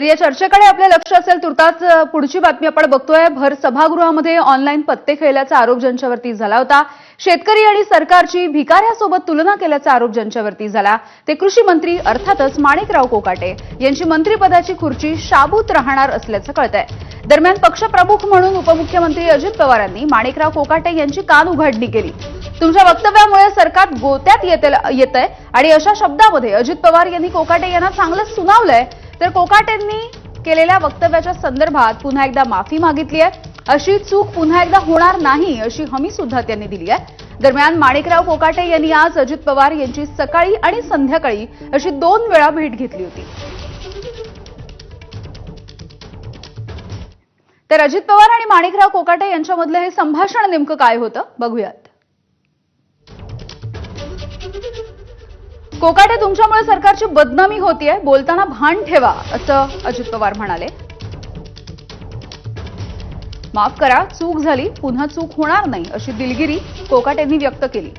तर या चर्चेकडे आपले लक्ष असेल तुर्ताच पुढची बातमी आपण बघतोय. भर सभागृहामध्ये ऑनलाईन पत्ते खेळल्याचा आरोप ज्यांच्यावरती झाला होता. शेतकरी आणि सरकारची भिकाऱ्यासोबत तुलना केल्याचा आरोप ज्यांच्यावरती झाला. ते कृषी मंत्री अर्थातच माणिकराव कोकाटे यांची मंत्रिपदाची खुर्ची शाबूत राहणार असल्याचं कळतंय. दरम्यान पक्षप्रमुख म्हणून उपमुख्यमंत्री अजित पवार यांनी माणिकराव कोकाटे यांची कान उघडणी केली. तुमच्या वक्तव्यामुळे सरकार गोत्यात येत आहे आणि अशा शब्दामध्ये अजित पवार यांनी कोकाटे यांना चांगलं सुनावलंय. तर कोकाटेंनी केलेल्या वक्तव्याच्या संदर्भात पुन्हा एकदा माफी मागितली आहे. अशी चूक पुन्हा एकदा होणार नाही अशी हमी सुद्धा त्यांनी दिली आहे. दरम्यान माणिकराव कोकाटे यांनी आज अजित पवार यांची सकाळी आणि संध्याकाळी अशी दोन वेळा भेट घेतली होती. तर अजित पवार आणि माणिकराव कोकाटे यांच्यामधलं हे संभाषण नेमकं काय होतं? बघूयात. कोकाटे तुमच्यामुळे सरकारची बदनामी होतीये. बोलताना भान ठेवा असं अजित पवार म्हणाले. माफ करा चूक झाली. पुन्हा चूक होणार नाही अशी दिलगिरी कोकाटेंनी व्यक्त केली.